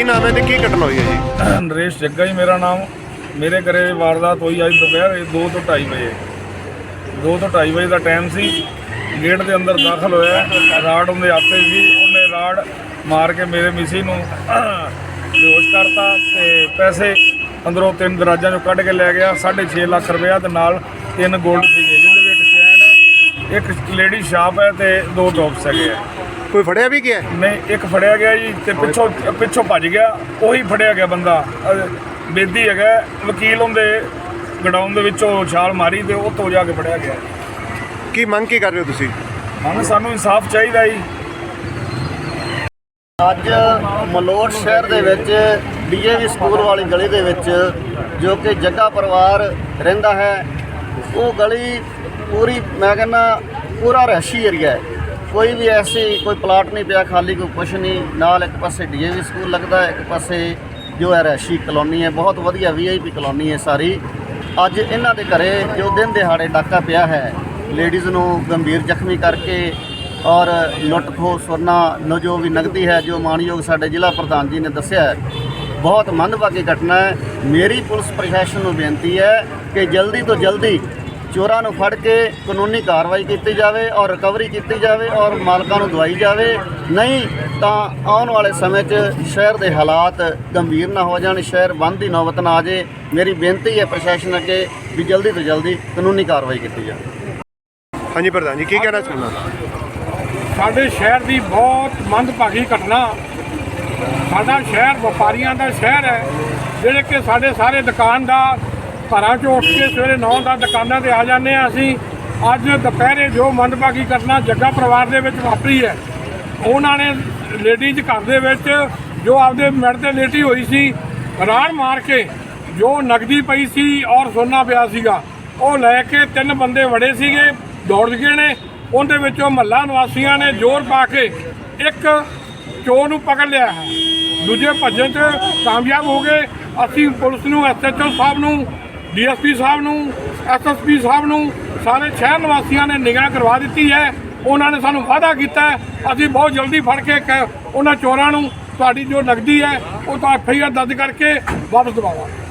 ਕੀ ਨਾਮ ਹੈ ਤੇ ਕੀ ਘਟਨਾ ਹੋਈ ਹੈ ਜੀ? ਨਰੇਸ਼ ਜੱਗਾ ਜੀ ਮੇਰਾ ਨਾਮ। ਮੇਰੇ ਘਰੇ ਵਾਰਦਾਤ ਹੋਈ ਅੱਜ ਦੁਪਹਿਰ 2 ਤੋਂ 2:30 ਵਜੇ। 2 ਤੋਂ 2:30 ਵਜੇ ਦਾ ਟਾਈਮ ਸੀ। ਗੇਟ ਦੇ ਅੰਦਰ ਦਾਖਲ ਹੋਇਆ ਰਾੜ ਉਹਦੇ ਆਪੇ ਸੀ। ਉਹਨੇ ਰਾੜ ਮਾਰ ਕੇ ਮੇਰੇ ਮਿਸੀ ਨੂੰ ਬੇਹੋਸ਼ ਕਰਤਾ ਤੇ ਪੈਸੇ ਅੰਦਰੋਂ ਤਿੰਨ ਦਰਾਜਾਂ ਚੋਂ ਕੱਢ ਕੇ ਲੈ ਗਿਆ। 6.5 ਲੱਖ ਰੁਪਇਆ ਤੇ ਨਾਲ ਤਿੰਨ ਗੋਲਡ ਸੀਗੇ, ਜਿਹਦੇ ਵਿੱਚ ਚੈਨ ਹੈ ਇੱਕ ਲੇਡੀ ਸ਼ਾਪ ਹੈ ਤੇ ਦੋ ਟੌਪਸ ਹੈਗੇ ਆ। ਕੋਈ ਫੜਿਆ ਵੀ ਗਿਆ? ਨਹੀਂ ਇੱਕ ਫੜਿਆ ਗਿਆ ਜੀ ਤੇ ਪਿੱਛੋਂ ਪਿੱਛੋਂ ਭੱਜ ਗਿਆ। ਉਹੀ ਫੜਿਆ ਗਿਆ ਬੰਦਾ। ਅਹ ਬੇਦੀ ਹੈਗਾ ਵਕੀਲ ਉਹਦੇ ਗਡਾਊਨ ਦੇ ਵਿੱਚੋਂ ਛਾਲ ਮਾਰੀ ਤੇ ਉੱਥੋਂ ਜਾ ਕੇ ਫੜਿਆ ਗਿਆ। ਕੀ ਮੰਗ ਕੀ ਕਰ ਰਹੇ ਹੋ ਤੁਸੀਂ? ਹੁਣ ਸਾਨੂੰ ਇਨਸਾਫ ਚਾਹੀਦਾ ਜੀ। ਅੱਜ ਮਲੋਟ ਸ਼ਹਿਰ ਦੇ ਵਿੱਚ ਡੀਏਵੀ ਸਕੂਲ ਵਾਲੀ ਗਲੀ ਦੇ ਵਿੱਚ ਜੋ ਕਿ ਜੱਗਾ ਪਰਿਵਾਰ ਰਹਿੰਦਾ ਹੈ ਉਹ ਗਲੀ ਪੂਰੀ ਮੈਂ ਕਹਿੰਦਾ ਪੂਰਾ ਰਹਿਸ਼ੀ ਏਰੀਆ ਹੈ। ਕੋਈ ਵੀ ਐਸੀ ਕੋਈ ਪਲਾਟ ਨਹੀਂ ਪਿਆ, ਖਾਲੀ ਕੋਈ ਕੁਛ ਨਹੀਂ। ਨਾਲ ਇੱਕ ਪਾਸੇ ਡੀਏਵੀ ਸਕੂਲ ਲੱਗਦਾ ਇੱਕ ਪਾਸੇ ਜੋ ਹੈ ਰੈਸ਼ੀ ਕਲੋਨੀ ਹੈ। ਬਹੁਤ ਵਧੀਆ ਵੀਆਈਪੀ ਕਲੋਨੀ ਹੈ ਸਾਰੀ। ਅੱਜ ਇਹਨਾਂ ਦੇ ਘਰੇ ਜੋ ਦਿਨ ਦਿਹਾੜੇ ਡਾਕਾ ਪਿਆ ਹੈ, ਲੇਡੀਜ਼ ਨੂੰ ਗੰਭੀਰ ਜ਼ਖਮੀ ਕਰਕੇ ਔਰ ਲੁੱਟ ਖੋਹ ਸੋਨਾ ਨੂੰ ਜੋ ਵੀ ਨਗਦੀ ਹੈ, ਜੋ ਮਾਨਯੋਗ ਸਾਡੇ ਜ਼ਿਲ੍ਹਾ ਪ੍ਰਧਾਨ ਜੀ ਨੇ ਦੱਸਿਆ ਹੈ, ਬਹੁਤ ਮੰਦਭਾਗੀ ਘਟਨਾ ਹੈ। ਮੇਰੀ ਪੁਲਿਸ ਪ੍ਰਸ਼ਾਸਨ ਨੂੰ ਬੇਨਤੀ ਹੈ ਕਿ ਜਲਦੀ ਤੋਂ ਜਲਦੀ ਚੋਰਾਂ ਨੂੰ ਫੜ ਕੇ ਕਾਨੂੰਨੀ ਕਾਰਵਾਈ ਕੀਤੀ ਜਾਵੇ ਔਰ ਰਿਕਵਰੀ ਕੀਤੀ ਜਾਵੇ ਔਰ ਮਾਲਕਾਂ ਨੂੰ ਦਵਾਈ ਜਾਵੇ। ਨਹੀਂ ਤਾਂ ਆਉਣ ਵਾਲੇ ਸਮੇਂ 'ਚ ਸ਼ਹਿਰ ਦੇ ਹਾਲਾਤ ਗੰਭੀਰ ਨਾ ਹੋ ਜਾਣ। ਸ਼ਹਿਰ ਬੰਦ ਦੀ ਨੌਬਤ ਨਾ ਆ ਜੇ। ਮੇਰੀ ਬੇਨਤੀ ਹੈ ਪ੍ਰਸ਼ਾਸਨ ਅੱਗੇ ਵੀ ਜਲਦੀ ਤੋਂ ਜਲਦੀ ਕਾਨੂੰਨੀ ਕਾਰਵਾਈ ਕੀਤੀ ਜਾਵੇ। ਹਾਂਜੀ ਪ੍ਰਧਾਨ ਜੀ ਕੀ ਕਹਿਣਾ ਚਾਹੁੰਦਾ ਸਾਡੇ ਸ਼ਹਿਰ ਦੀ ਬਹੁਤ ਮੰਦਭਾਗੀ ਘਟਨਾ। ਸਾਡਾ ਸ਼ਹਿਰ ਵਪਾਰੀਆਂ ਦਾ ਸ਼ਹਿਰ ਹੈ। ਜਿਹੜੇ ਕਿ ਸਾਡੇ ਸਾਰੇ ਦੁਕਾਨਦਾਰ ਘਰਾਂ 'ਚੋਂ ਉੱਠ ਕੇ ਸਵੇਰੇ 9 ਦਾ ਦੁਕਾਨਾਂ ਤੇ ਆ ਜਾਂਦੇ ਆ ਅਸੀਂ। ਅੱਜ ਦੁਪਹਿਰੇ ਜੋ ਮੰਦਭਾਗੀ ਘਟਨਾ ਜੱਗਾ ਪਰਿਵਾਰ ਦੇ ਵਿੱਚ ਵਾਪਰੀ ਹੈ, ਉਹਨਾਂ ਨੇ ਲੇਡੀਜ਼ ਘਰ ਦੇ ਵਿੱਚ ਜੋ ਆਪਦੇ ਮਿੰਟ ਤੇ ਲੇਟੀ ਹੋਈ ਸੀ ਰਾੜ ਮਾਰ ਕੇ ਜੋ ਨਗਦੀ ਪਈ ਸੀ ਔਰ ਸੋਨਾ ਪਿਆ ਸੀਗਾ, ਉਹ ਲੈ ਕੇ ਤਿੰਨ ਬੰਦੇ ਵੜੇ ਸੀਗੇ, ਦੌੜ ਗਏ ਨੇ। ਉਹਦੇ ਵਿੱਚੋਂ ਮਹੱਲਾ ਨਿਵਾਸੀਆਂ ਨੇ ਜ਼ੋਰ ਪਾ ਕੇ ਇੱਕ ਚੋਰ ਨੂੰ ਪਕੜ ਲਿਆ ਹੈ। ਦੂਜੇ ਭੱਜਣ 'ਚ ਕਾਮਯਾਬ ਹੋ ਗਏ। ਅਸੀਂ ਪੁਲਿਸ ਨੂੰ ਐਸਐਚਓ ਸਾਹਿਬ ਨੂੰ ਡੀਐਸਪੀ ਸਾਹਿਬ ਨੂੰ ਐਸਐਸਪੀ ਸਾਹਿਬ ਨੂੰ ਸਾਰੇ ਸ਼ਹਿਰ ਨਿਵਾਸੀਆਂ ਨੇ ਨਿਗਾਹ ਕਰਵਾ ਦਿੱਤੀ ਹੈ। ਉਹਨਾਂ ਨੇ ਸਾਨੂੰ ਵਾਅਦਾ ਕੀਤਾ ਅਸੀਂ ਬਹੁਤ ਜਲਦੀ ਫੜ ਕੇ ਕ- ਉਹਨਾਂ ਚੋਰਾਂ ਨੂੰ, ਤੁਹਾਡੀ ਜੋ ਨਗਦੀ ਹੈ, ਉਹ ਤਾਂ ਐਫਆਈਆਰ ਦਰਜ ਕਰਕੇ ਵਾਪਸ ਦਿਵਾਵਾਂਗੇ।